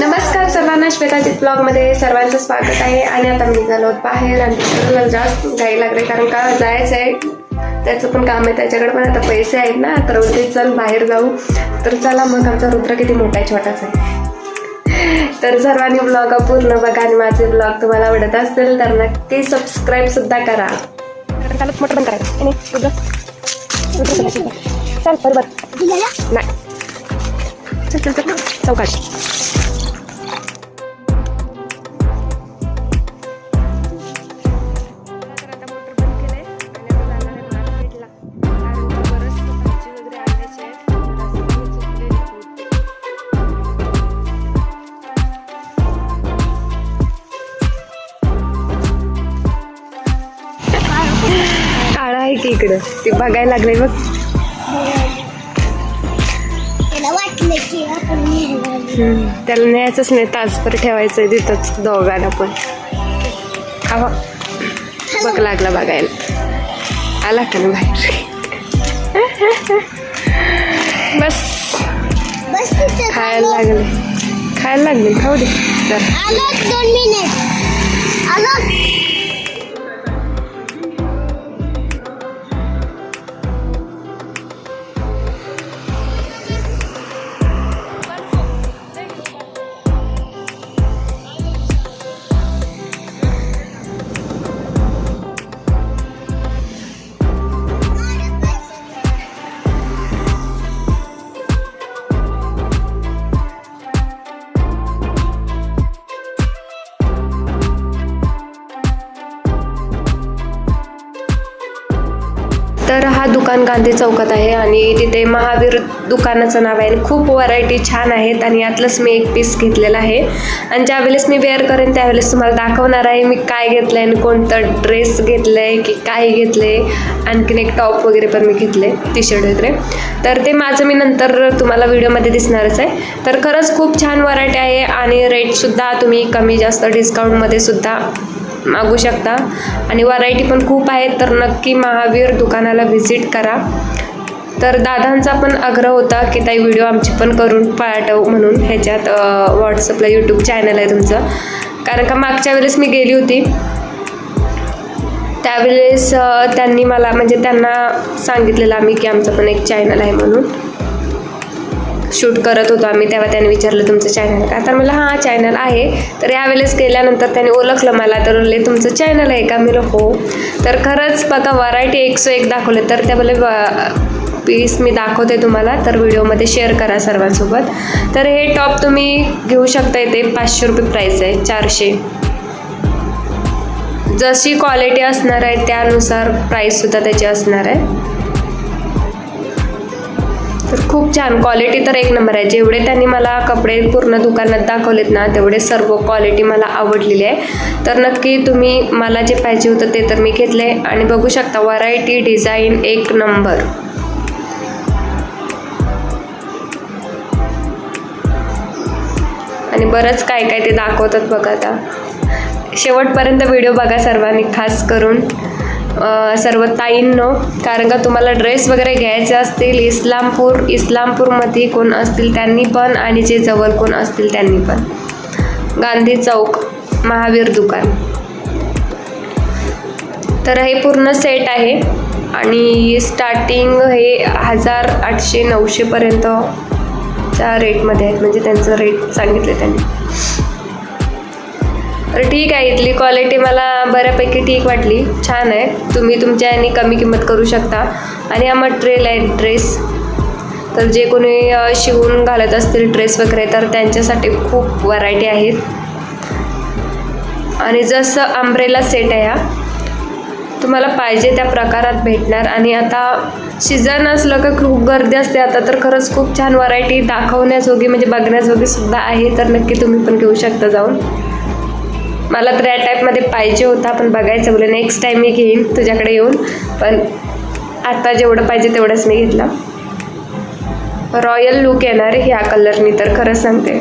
नमस्कार सर्वांना श्वेताजित ब्लॉगमध्ये सर्वांचं स्वागत आहे. आणि आता मी निघालो बाहेर आणि तिकडे जास्त घाई लागले कारण का जायचं आहे. त्याचं पण काम आहे त्याच्याकडे पण आता पैसे आहेत ना तर उद्या चल बाहेर जाऊ. तर चला मग आमचा रुद्र किती मोठा आहे छोटाच आहे. तर सर्वांनी ब्लॉग पूर्ण बघा आणि माझे ब्लॉग तुम्हाला आवडत असतील तर नक्की सबस्क्राईब सुद्धा करा. चालत मोठं पण करायचं. नाही रुद्र. चल बरोबर नाही. चल चल चल. ते बघायला लागले बघ. त्याला न्यायचंच नाही तासभर ठेवायचं तिथंच दोघांना पण. खावा बघ लागला बघायला. आला का ना बाहेर? बस. खायला लागले. खायला लागले. खाऊ दे. तर पण गांधी चौकात आहे आणि तिथे महावीर दुकानाचं नाव आहे. आणि खूप व्हरायटी छान आहेत आणि यातलंच मी एक पीस घेतलेला आहे. आणि ज्यावेळेस मी वेअर करेन त्यावेळेस तुम्हाला दाखवणार आहे मी काय घेतलं आहे आणि कोणतं ड्रेस घेतलं आहे की काय घेतलं आहे आणखीन एक टॉप वगैरे पण मी घेतले टी शर्ट वगैरे. तर ते माझं मी नंतर तुम्हाला व्हिडिओमध्ये दिसणारच आहे. तर खरंच खूप छान व्हरायटी आहे आणि रेटसुद्धा तुम्ही कमी जास्त डिस्काउंटमध्ये सुद्धा मागू शकता. आणि व्हरायटी पण खूप आहेत तर नक्की महावीर दुकानाला व्हिजिट करा. तर दादांचा पण आग्रह होता की ताई व्हिडिओ आमची पण करून पाठव म्हणून ह्याच्यात व्हॉट्सअपला यूट्यूब चॅनल आहे तुमचं. कारण का मागच्या वेळेस मी गेली होती. त्यावेळेस त्यांनी मला म्हणजे त्यांना सांगितलेलं आम्ही की आमचं पण एक चॅनल आहे म्हणून. शूट करत होतो आम्ही तेव्हा त्याने विचारलं तुमचं चॅनल का? तर मला हां चॅनल आहे. तर यावेळेस केल्यानंतर त्याने ओळखलं मला तर म्हणले तुमचं चॅनल आहे का? मी हो. तर खरंच बघा व्हरायटी एकशे एक दाखवले. तर त्या बोले पीस मी दाखवते तुम्हाला तर व्हिडिओमध्ये शेअर करा सर्वांसोबत. तर हे टॉप तुम्ही घेऊ शकता इथे पाचशे रुपये प्राईस आहे चारशे. जशी क्वालिटी असणार आहे त्यानुसार प्राईससुद्धा त्याची असणार आहे. तर खूप छान. क्वालिटी तर एक नंबर आहे. जेवढे त्यांनी मला कपडे पूर्ण दुकानात दाखवलेत ना तेवढे सर्व क्वालिटी मला आवडलेली आहे. तर नक्की तुम्ही मला जे पाहिजे होतं ते तर मी घेतले आणि बघू शकता व्हरायटी डिझाईन एक नंबर आणि बरंच काय काय ते दाखवतात बघा आता. शेवटपर्यंत व्हिडिओ बघा सर्वांनी खास करून. सर्व ताईंनो कारण का तुम्हाला ड्रेस वगैरे घ्यायचे असतील इस्लामपूर इस्लामपूरमध्ये कोण असतील त्यांनी पण आणि जे जवळ कोण असतील त्यांनी पण. गांधी चौक महावीर दुकान. तर हे पूर्ण सेट आहे आणि स्टार्टिंग हे हजार आठशे नऊशेपर्यंतच्या रेटमध्ये आहेत. म्हणजे त्यांचं रेट सांगितले त्यांनी. तर ठीक आहे इथली क्वालिटी मला बऱ्यापैकी ठीक वाटली. छान आहे. तुम्ही तुमच्या याने कमी किंमत करू शकता. आणि हा मटेरियल आहे ड्रेस तर जे कोणी शिवून घालत असतील ड्रेस वगैरे तर त्यांच्यासाठी खूप व्हरायटी आहेत. आणि जसं अम्ब्रेला सेट आहे हा तुम्हाला पाहिजे त्या प्रकारात भेटणार. आणि आता सीझन असलं का खूप गर्दी असते. आता तर खरंच खूप छान व्हरायटी दाखवण्याजोगी म्हणजे बघण्याजोगी सुद्धा आहे. तर नक्की तुम्ही पण घेऊ शकता जाऊन. मला तर या टाईपमध्ये पाहिजे होता. पण बघायचं बोल नेक्स्ट टाईम मी घेईन तुझ्याकडे येऊन. पण आत्ता जेवढं पाहिजे तेवढंच मी घेतलं. रॉयल लुक येणार ह्या कलरनी तर खरंच सांगते.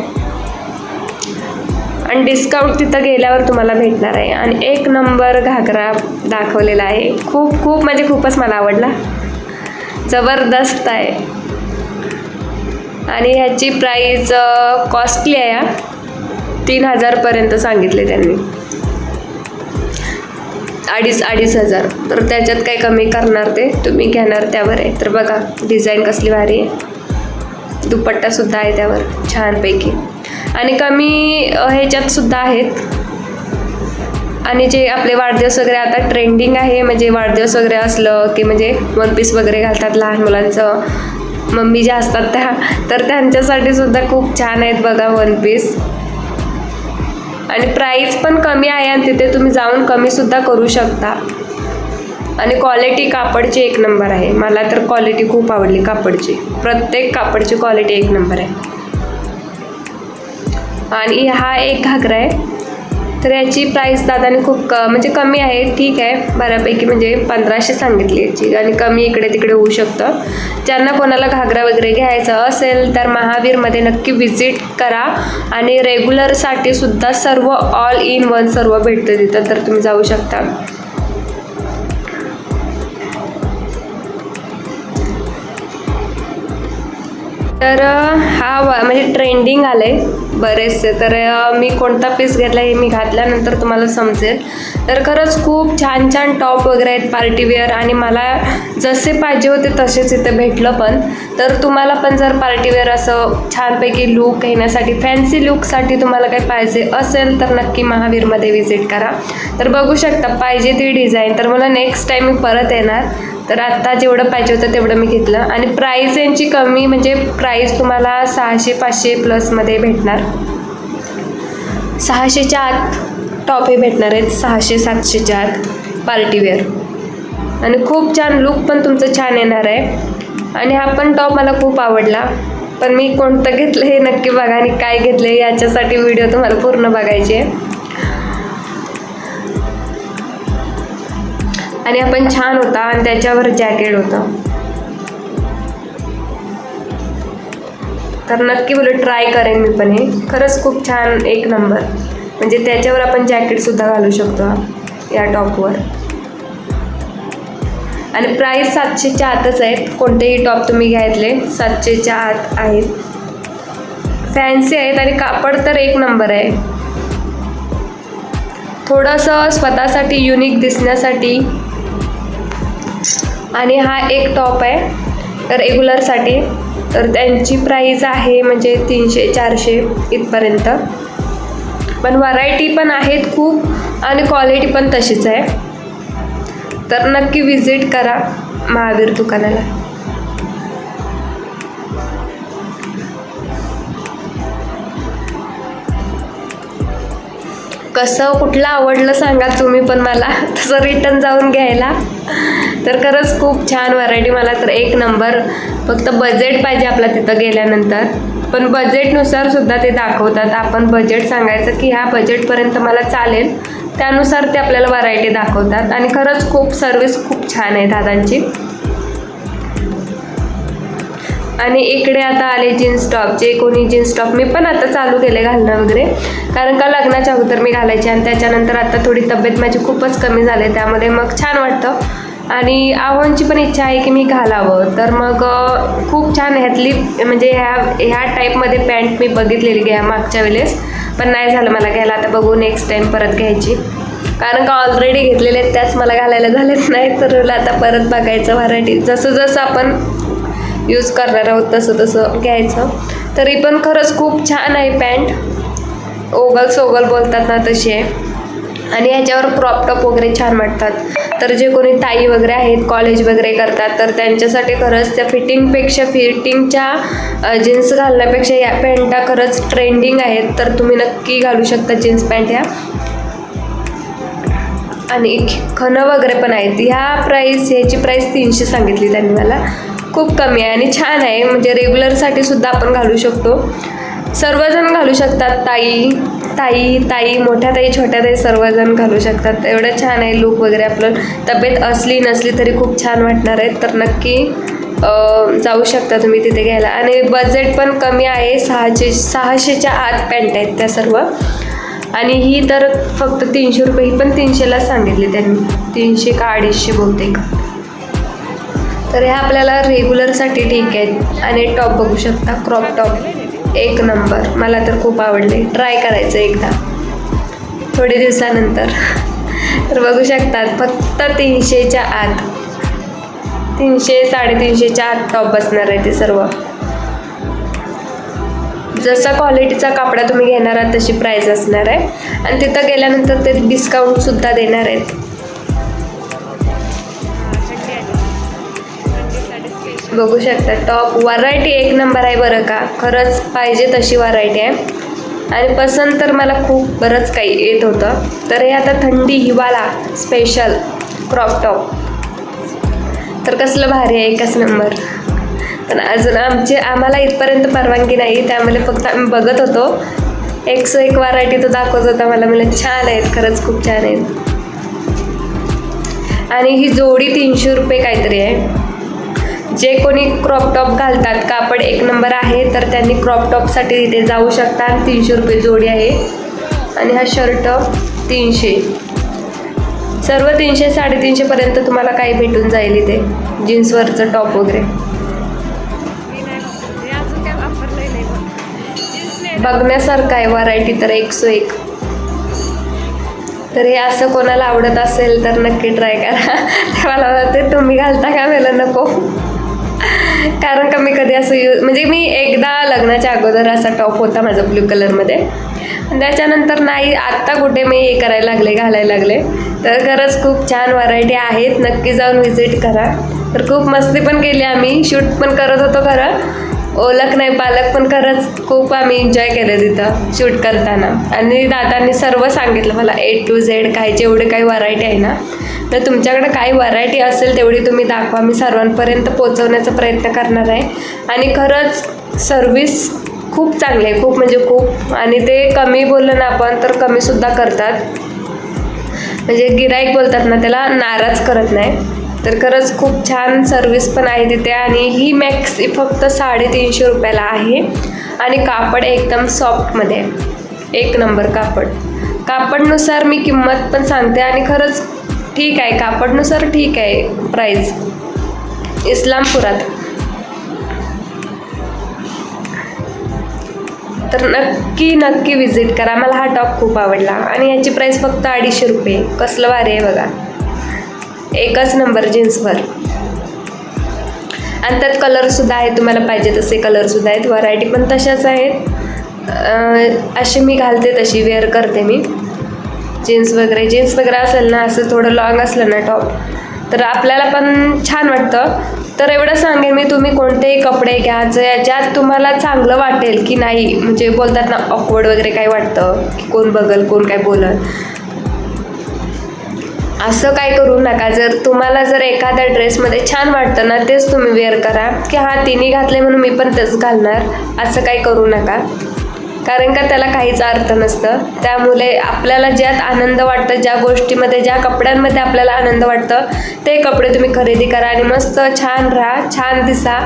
आणि डिस्काउंट तिथं गेल्यावर तुम्हाला भेटणार आहे. आणि एक नंबर घागरा दाखवलेला आहे. खूप खूप म्हणजे खूपच मला आवडला. जबरदस्त आहे. आणि ह्याची प्राईज कॉस्टली आहे हा. तीन हजारपर्यंत सांगितले त्यांनी. अडीच अडीच हजार. तर त्याच्यात काही कमी करणार ते? तुम्ही घेणार त्यावर आहे. तर बघा डिझाईन कसली भारी आहे. दुपट्टासुद्धा आहे त्यावर छानपैकी. आणि कमी ह्याच्यातसुद्धा आहेत. आणि जे आपले वाढदिवस वगैरे आता ट्रेंडिंग आहे म्हणजे वाढदिवस वगैरे असलं की म्हणजे वन पीस वगैरे घालतात लहान मुलांचं. मम्मी ज्या असतात त्या तर त्यांच्यासाठी सुद्धा खूप छान आहेत बघा वन पीस आणि प्राईस पण कमी आहे आणि तिथे तुम्ही जाऊन कमीसुद्धा करू शकता. आणि क्वालिटी कापडची एक नंबर आहे. मला तर क्वालिटी खूप आवडली कापडची. प्रत्येक कापडची क्वालिटी एक नंबर आहे. आणि हा एक घागरा आहे. तर याची प्राईस दादाने खूप क म्हणजे कमी आहे. ठीक आहे. बऱ्यापैकी म्हणजे पंधराशे सांगितली याची. आणि कमी इकडे तिकडे होऊ शकतं. ज्यांना कोणाला घागरा वगैरे घ्यायचं असेल तर महावीरमध्ये नक्की व्हिजिट करा. आणि रेग्युलरसाठी सुद्धा सर्व ऑल इन वन सर्व भेटतं तिथं. तर तुम्ही जाऊ शकता. तर हा म्हणजे ट्रेंडिंग आलं आहे बरेचसे. तर मी कोणता पीस घेतला हे मी घातल्यानंतर तुम्हाला समजेल. तर खरंच खूप छान छान टॉप वगैरे आहेत पार्टीवेअर आणि मला जसे पाहिजे होते तसेच इथे भेटलं पण. तर तुम्हाला पण जर पार्टीवेअर असं छानपैकी लूक घेण्यासाठी फॅन्सी लूकसाठी तुम्हाला काही पाहिजे असेल तर नक्की महावीरमध्ये व्हिजिट करा. तर बघू शकता पाहिजे ती डिझाईन तर मला नेक्स्ट टाईम मी परत येणार. तर आत्ता जेवढं पाहिजे होतं तेवढं मी घेतलं. आणि प्राईस यांची कमी म्हणजे प्राईस तुम्हाला सहाशे पाचशे प्लसमध्ये भेटणार. सहाशेच्या आत टॉप हे भेटणार आहेत. सहाशे सातशेच्या आत पार्टीवेअर आणि खूप छान लुक पण तुमचं छान येणार आहे. आणि हा पण टॉप मला खूप आवडला. पण मी कोणतं घेतलं हे नक्की बघा आणि काय घेतलं याच्यासाठी व्हिडिओ तुम्हाला पूर्ण बघायची आहे. आणि आपण छान होता आणि त्याच्यावर जॅकेट होतं. तर नक्की बोलू ट्राय करेन मी पण हे. खरंच खूप छान एक नंबर म्हणजे त्याच्यावर आपण जॅकेटसुद्धा घालू शकतो या टॉपवर आणि प्राईस सातशेच्या आतच आहेत. कोणतेही टॉप तुम्ही घ्यायतले सातशेच्या आत आहेत. फॅन्सी आहेत आणि कापड तर एक नंबर आहे. थोडंसं स्वतःसाठी युनिक दिसण्यासाठी आणि हा एक टॉप आहे. रेग्युलरसाठी तर त्यांची प्राईज आहे म्हणजे तीनशे चारशे इथपर्यंत. पण व्हरायटी पण आहेत खूप आणि क्वालिटी पण तशीच आहे. तर नक्की विजिट करा महावीर दुकानाला. कसं कुठलं आवडलं सांगा तुम्ही पण मला. तसं रिटर्न जाऊन घ्यायला. तर खरंच खूप छान व्हरायटी मला तर एक नंबर फक्त बजेट पाहिजे आपला तिथं गेल्यानंतर. पण बजेटनुसार सुद्धा ते दाखवतात. आपण बजेट सांगायचं की ह्या बजेटपर्यंत मला चालेल. त्यानुसार ते आपल्याला व्हरायटी दाखवतात. आणि खरंच खूप सर्विस खूप छान आहे दादांची. आणि इकडे आता आले जीन्स टॉप जे कोणी जीन्स टॉप मी पण आता चालू केले घालणं वगैरे. कारण का लग्नाच्या अगोदर मी घालायचे आणि त्याच्यानंतर आता थोडी तब्येत माझी खूपच कमी झाली त्यामध्ये मग छान वाटतं. आणि आव्हानची पण इच्छा आहे की मी घालावं. तर मग खूप छान ह्यातली म्हणजे ह्या ह्या टाईपमध्ये पॅन्ट मी बघितलेली घ्या मागच्या वेळेस. पण नाही झालं मला घ्यायला. आता बघू नेक्स्ट टाईम परत घ्यायची. कारण का ऑलरेडी घेतलेले आहेत त्याच मला घालायला झालेच नाही तर आता परत बघायचं व्हरायटी जसं जसं आपण यूज करणार आहोत तसं तसं घ्यायचं. तरी पण खरंच खूप छान आहे पॅन्ट ओगल सोगल बोलतात ना तशी आहे आणि ह्याच्यावर क्रॉपटॉप वगैरे छान वाटतात. तर जे कोणी ताई वगैरे आहेत कॉलेज वगैरे करतात तर त्यांच्यासाठी खरंच त्या फिटिंगपेक्षा फिटिंगच्या जीन्स घालण्यापेक्षा या पॅन्टा खरंच ट्रेंडिंग आहेत. तर तुम्ही नक्की घालू शकता जीन्स पॅन्ट ह्या. आणि खणं वगैरे पण आहेत. ह्या प्राईस ह्याची प्राईस तीनशे सांगितली त्यांनी मला. खूप कमी आहे आणि छान आहे. म्हणजे रेग्युलरसाठी सुद्धा आपण घालू शकतो. सर्वजण घालू शकतात. ताई ताई ताई मोठ्या ताई छोट्या ताई सर्वजण घालू शकतात. एवढं छान आहे लूक वगैरे आपलं. तब्येत असली नसली तरी खूप छान वाटणार आहे. तर नक्की जाऊ शकता तुम्ही तिथे घ्यायला. आणि बजेट पण कमी आहे. सहाशे सहाशेच्या आत पॅन्ट आहेत त्या सर्व. आणि ही तर फक्त तीनशे रुपये ही पण तीनशेला सांगितली त्यांनी. तीनशे का अडीचशे बहुतेक. तर हे आपल्याला रेग्युलरसाठी ठीक आहेत. आणि टॉप बघू शकता क्रॉप टॉप एक नंबर मला तर खूप आवडले. ट्राय करायचं एकदा. थोडे दिवसानंतर. तर बघू शकतात फक्त तीनशेच्या आत. तीनशे साडेतीनशेच्या आत टॉप बसणार आहे ते सर्व. जसा क्वालिटीचा कापडा तुम्ही घेणार आहात तशी प्राईस असणार आहे. आणि तिथं गेल्यानंतर ते डिस्काउंटसुद्धा देणार आहेत. बघू शकता टॉप व्हरायटी एक नंबर आहे बरं का. खरंच पाहिजे तशी व्हरायटी आहे. आणि पसंत तर मला खूप बरंच काही येत होतं. तर हे आता थंडी हिवाळा स्पेशल क्रॉप टॉप तर कसलं भारी आहे एकच नंबर पण अजून आमचे आम्हाला इथपर्यंत परवानगी नाही त्यामुळे फक्त आम्ही बघत होतो. एक सो एक व्हरायटी तो दाखवत होता मला म्हणलं छान आहेत खरंच खूप छान आहेत. आणि ही जोडी तीनशे रुपये काहीतरी आहे. जे कोणी क्रॉप टॉप घालतात कापड एक नंबर आहे तर त्यांनी क्रॉप टॉपसाठी इथे जाऊ शकतात तीनशे रुपये जोडी आहे. आणि हा शर्ट तीनशे. सर्व तीनशे साडेतीनशेपर्यंत तुम्हाला काही भेटून जाईल इथे. जीन्सवरचं टॉप वगैरे. बघण्यासारखं आहे व्हरायटी तर एक सो एक. तर हे असं कोणाला आवडत असेल तर नक्की ट्राय करा. ते मला ते तुम्ही घालता का? मला नको. कारण का मी कधी असं यूज म्हणजे मी एकदा लग्नाच्या अगोदर असा टॉप होता माझा ब्ल्यू कलरमध्ये. त्याच्यानंतर नाही आत्ता कुठे मी हे करायला लागले घालायला लागले. तर खरंच खूप छान व्हरायटी आहेत. नक्की जाऊन व्हिजिट करा. तर खूप मस्ती पण केली आम्ही. शूट पण करत होतो खरं. ओळख नाही पालक पण खरंच खूप आम्ही एन्जॉय केलं तिथं शूट करताना. आणि दादांनी सर्व सांगितलं मला ए टू झेड काय जेवढे काही व्हरायटी आहे ना तर तुमच्याकडे काही व्हरायटी असेल तेवढी तुम्ही दाखवा. मी सर्वांपर्यंत पोचवण्याचा प्रयत्न करणार आहे. आणि खरंच सर्विस खूप चांगली आहे खूप म्हणजे खूप. आणि ते कमी बोललं ना आपण तर कमीसुद्धा करतात. म्हणजे गिराईक बोलतात ना त्याला नाराज करत नाही. तर खरंच खूप छान सर्विस पण आहे तिथे आणि ही मॅक्स फक्त साडेतीनशे रुपयाला आहे. आणि कापड एकदम सॉफ्टमध्ये आहे. एक नंबर कापड. कापडनुसार मी किंमत पण सांगते आणि खरंच ठीक आहे कापडनुसार ठीक आहे प्राईज इस्लामपुरात. तर नक्की नक्की विजिट करा. मला हा टॉप खूप आवडला. आणि याची प्राईस फक्त अडीचशे रुपये. कसलं भारी आहे बघा. एकच नंबर जीन्सवर. आणि त्यात कलरसुद्धा आहेत तुम्हाला पाहिजे तसे कलरसुद्धा आहेत. व्हरायटी पण तशाच आहेत. अशी मी घालते तशी वेअर करते मी. जीन्स वगैरे जीन्स वगैरे असेल ना असं थोडं लॉंग असलं ना टॉप तर आपल्याला पण छान वाटतं. तर एवढं सांगेन मी तुम्ही कोणतेही कपडे घ्या ज्यात तुम्हाला चांगलं वाटेल की नाही म्हणजे बोलतात ना ऑकवर्ड वगैरे काय वाटतं की कोण बघल कोण काय बोलल. असं काय करू नका. जर तुम्हाला जर एखाद्या ड्रेसमध्ये छान वाटतं ना तेच तुम्ही वेअर करा. की हा तिने घातले म्हणून मी पण तेच घालणार. असं काही करू नका. कारण का त्याला काहीच अर्थ नसतं. त्यामुळे आपल्याला ज्यात आनंद वाटतं ज्या गोष्टीमध्ये ज्या कपड्यांमध्ये आपल्याला आनंद वाटतं ते कपडे तुम्ही खरेदी करा आणि मस्त छान राहा छान दिसा.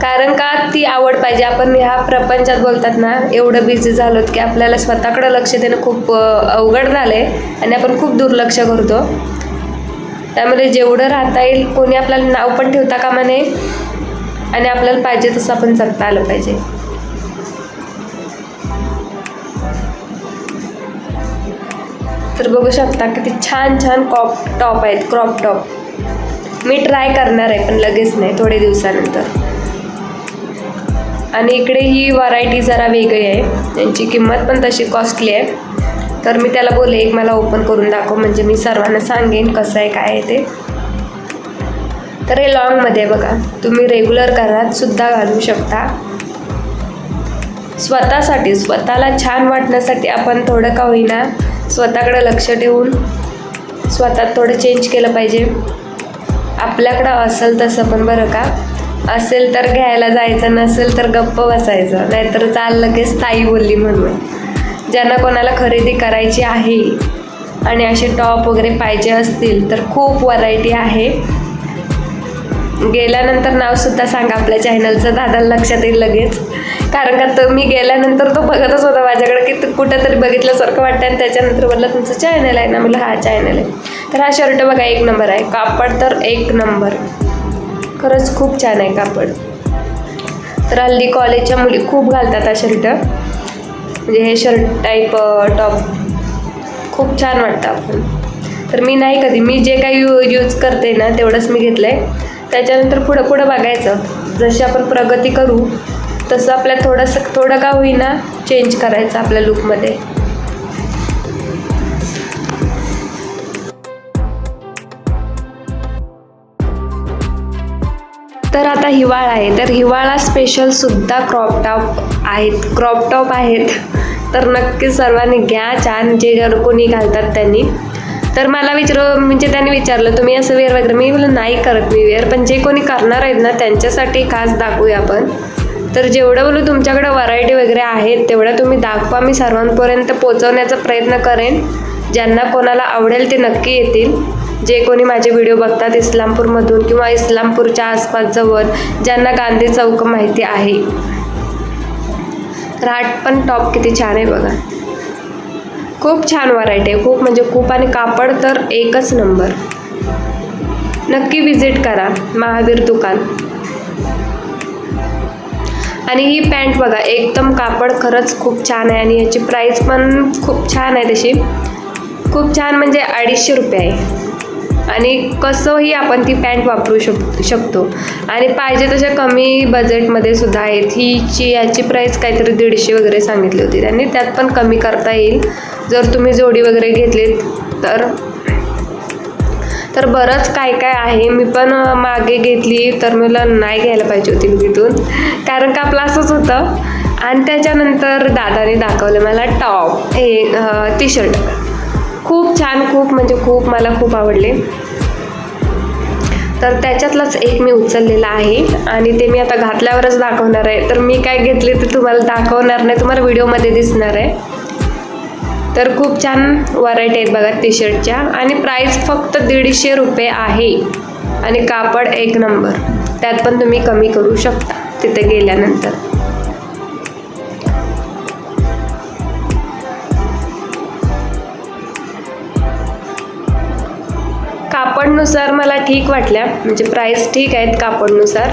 कारण का ती आवड पाहिजे? आपण ह्या प्रपंचात बोलतात ना एवढं बिझी झालो की आपल्याला स्वतःकडं लक्ष देणं खूप अवघड झालं आहे आणि आपण खूप दुर्लक्ष करतो. त्यामध्ये जेवढं राहता येईल कोणी आपल्याला नाव पण ठेवता कामा नये आणि आपल्याला पाहिजे तसं आपण जगता आलं पाहिजे. तर बघू शकता किती छान छान कॉप टॉप आहेत क्रॉप टॉप मी ट्राय करणार आहे पण लगेच नाही थोडे दिवसानंतर. आणि इकडे ही व्हरायटी जरा वेगळी आहे. त्यांची किंमत पण तशी कॉस्टली आहे. तर मी त्याला बोले एक मला ओपन करून दाखव म्हणजे मी सर्वांना सांगेन कसं आहे काय आहे ते. तर हे लॉंगमध्ये आहे बघा. तुम्ही रेग्युलर घरात सुद्धा घालू शकता. स्वतःसाठी स्वतःला छान वाटण्यासाठी आपण थोडं का होईना स्वतःकडे लक्ष ठेवून स्वतः थोडं चेंज केलं पाहिजे. आपल्याकडं असेल तसं पण बरं का. असेल तर घ्यायला जायचं नसेल तर गप्प बसायचं. नाहीतर चाल लगेच ताई बोलली म्हणून. ज्यांना कोणाला खरेदी करायची आहे आणि असे टॉप वगैरे पाहिजे असतील तर खूप व्हरायटी आहे. गेल्यानंतर नावसुद्धा सांगा आपल्या चॅनलचं दादाला लक्षात येईल लगेच. कारण का तर मी गेल्यानंतर तो बघतच होता माझ्याकडे की कुठंतरी बघितल्यासारखं वाटतं आणि त्याच्यानंतर बोललं तुमचं चॅनल आहे ना? म्हटलं हा चॅनल आहे. तर हा शर्ट बघा एक नंबर आहे. कापड तर एक नंबर खरंच खूप छान आहे कापड. तर हल्ली कॉलेजच्या मुली खूप घालतात हा शर्ट म्हणजे हे शर्ट टाईप टॉप खूप छान वाटतं आपण. तर मी नाही कधी मी जे काही यू यूज करते ना तेवढंच मी घेतलं आहे त्याच्यानंतर पुढं पुढं बघायचं. जशी आपण प्रगती करू तसं आपल्या थोडंसं थोडं का होईना चेंज करायचं आपल्या लुकमध्ये तर आता हिवाळा आहे. तर हिवाळा स्पेशल सुद्धा आहेत. क्रॉपटॉप आहेत. तर नक्की सर्वांनी घ्या छान. जे जर कोणी घालतात त्यांनी. तर मला विचार म्हणजे त्यांनी विचारलं तुम्ही असं वेअर वगैरे मी बोललं नाही करत मी वेअर पण जे कोणी करणार आहेत ना त्यांच्यासाठी खास दाखवूया आपण. तर जेवढं बोलू तुमच्याकडे व्हरायटी वगैरे आहेत तेवढं तुम्ही दाखवा. मी सर्वांपर्यंत पोचवण्याचा प्रयत्न करेन. ज्यांना कोणाला आवडेल ते नक्की येतील. जे कोणी माझे व्हिडिओ बघतात इस्लामपूरमधून किंवा इस्लामपूरच्या आसपास जवळ ज्यांना गांधी चौक माहिती आहे. राट पण टॉप किती छान आहे बघा. खूप छान व्हरायटी आहे. खूप म्हणजे खूप आणि कापड तर एकच नंबर नक्की विजिट करा. महावीर दुकान. आणि ही पॅन्ट बघा एकदम कापड खरंच खूप छान आहे आणि याची प्राईस पण खूप छान आहे तशी. खूप छान म्हणजे अडीचशे रुपये आहे. आणि कसंही आपण ती पॅन्ट वापरू शक शकतो. आणि पाहिजे तशा कमी बजेटमध्ये सुद्धा आहेत. हीची याची प्राईस काहीतरी दीडशे वगैरे सांगितली होती. त्यांनी त्यात पण कमी करता येईल. जर तुम्ही जोडी वगैरे घेतलीत तर. तर बरंच काय काय आहे. मी पण मागे घेतली तर मला नाही घ्यायला पाहिजे होती मी तिथून. कारण का आपलं असंच होतं. आणि त्याच्यानंतर दादाने दाखवलं मला टॉप. हे टी शर्ट खूप छान खूप म्हणजे खूप मला खूप आवडले. तर त्याच्यातलाच एक मी उचललेला आहे आणि ते मी आता घातल्यावरच दाखवणार आहे. तर मी काय घेतले ते तुम्हाला दाखवणार नाही तुम्हाला व्हिडिओमध्ये दिसणार आहे. तर खूप छान व्हरायटी आहेत बघा टी शर्टच्या आणि प्राईस फक्त दीडशे रुपये आहे. आणि कापड एक नंबर त्यात पण तुम्ही कमी करू शकता तिथे गेल्यानंतर. कापडनुसार मला ठीक वाटल्या. म्हणजे प्राईस ठीक आहेत कापडनुसार.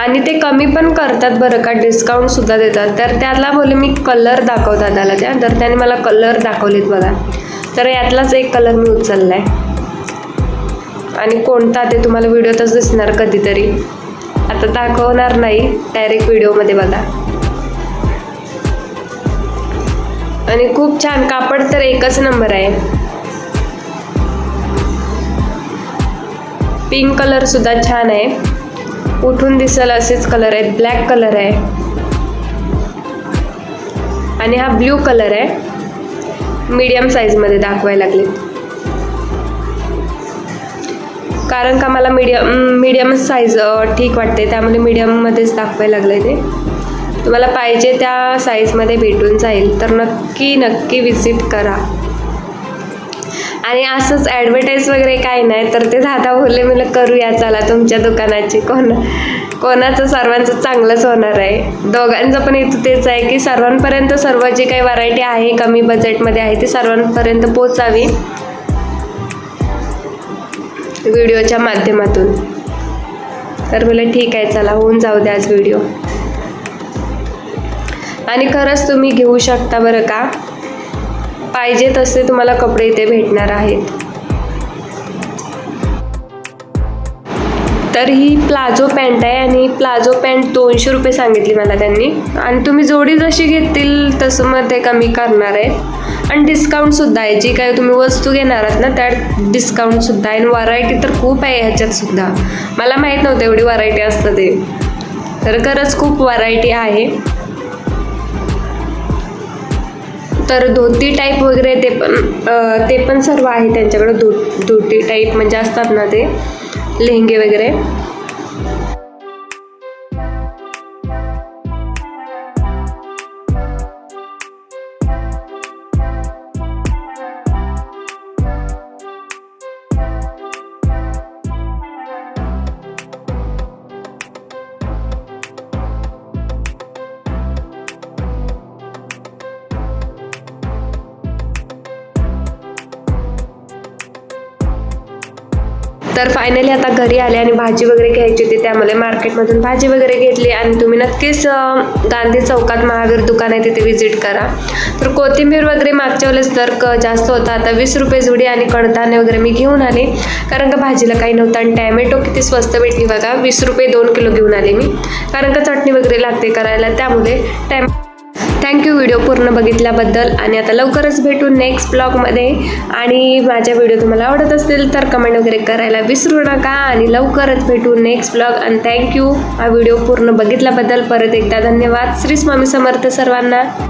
आणि ते कमी पण करतात बरं का डिस्काउंटसुद्धा देतात. तर त्याला बोले मी कलर दाखव दादाला त्या. तर त्याने मला कलर दाखवलेत बघा. तर यातलाच एक कलर मी उचलला आहे आणि कोणता ते तुम्हाला व्हिडिओतच दिसणार कधीतरी. आता दाखवणार नाही डायरेक्ट व्हिडिओमध्ये बघा. आणि खूप छान कापड तर एकच नंबर आहे. पिंक कलरसुद्धा छान आहे. उठून दिसेल असेच कलर आहेत ब्लॅक कलर आहे. आणि हा ब्ल्यू कलर आहे. मीडियम साईजमध्ये दाखवायला लागले कारण का मला मीडियम मीडियम साईज ठीक वाटते त्यामुळे मीडियममध्येच दाखवायला लागले ते. तुम्हाला पाहिजे त्या साईजमध्ये भेटून जाईल. तर नक्की नक्की विजिट करा. आणि असंच ॲडव्हर्टाईज वगैरे काही नाही. तर ते दादा बोलले मला करूया चला तुमच्या दुकानाची. कोण कोणाचं सर्वांचं चांगलंच होणार आहे. दोघांचं पण इथं तेच आहे की सर्वांपर्यंत सर्व जी काही व्हरायटी आहे कमी बजेटमध्ये आहे ती सर्वांपर्यंत पोचावी व्हिडिओच्या माध्यमातून. तर मला ठीक आहे चला होऊन जाऊ द्या आज व्हिडिओ. आणि खरंच तुम्ही घेऊ शकता बरं का. पाहिजे तसे तुम्हाला कपडे इथे भेटणार आहेत. तर ही प्लाझो पॅन्ट आहे आणि प्लाझो पॅन्ट दोनशे रुपये सांगितली मला त्यांनी. आणि तुम्ही जोडी जशी घेतील तसं मग ते कमी करणार आहेत आणि डिस्काउंटसुद्धा आहे. जी काय तुम्ही वस्तू घेणार आहात ना त्यात डिस्काउंटसुद्धा आहे. आणि व्हरायटी तर खूप आहे ह्याच्यातसुद्धा मला माहीत नव्हतं एवढी व्हरायटी असतं ते. तर खरंच खूप व्हरायटी आहे. तर धोती टाईप वगैरे ते पण ते पण सर्व आहे त्यांच्याकडे धो धोती टाईप म्हणजे असतात ना ते लेहंगे वगैरे. तर फायनली आता घरी आले आणि भाजी वगैरे घ्यायची होती. त्यामुळे मार्केटमधून भाजी वगैरे घेतली आणि तुम्ही नक्कीच गांधी चौकात महावीर दुकान आहे तिथे व्हिजिट करा. तर कोथिंबीर वगैरे मागच्या वेळेस दर क जास्त होता. आता वीस रुपये जुडी आणि कडधान्य वगैरे मी घेऊन आले. कारण का भाजीला काही नव्हतं आणि टॅमॅटो किती स्वस्त भेटली बघा. वीस रुपये दोन किलो घेऊन आले मी. कारण का चटणी वगैरे लागते करायला. त्यामुळे टॅम थँक्यू व्हिडिओ पूर्ण बघितल्याबद्दल. आणि आता लवकरच भेटू नेक्स्ट ब्लॉगमध्ये आणि माझ्या व्हिडिओ तुम्हाला आवडत असतील तर कमेंट वगैरे करायला विसरू नका. आणि लवकरच भेटू नेक्स्ट ब्लॉग आणि थँक्यू हा व्हिडिओ पूर्ण बघितल्याबद्दल परत एकदा धन्यवाद. श्री स्वामी समर्थ सर्वांना.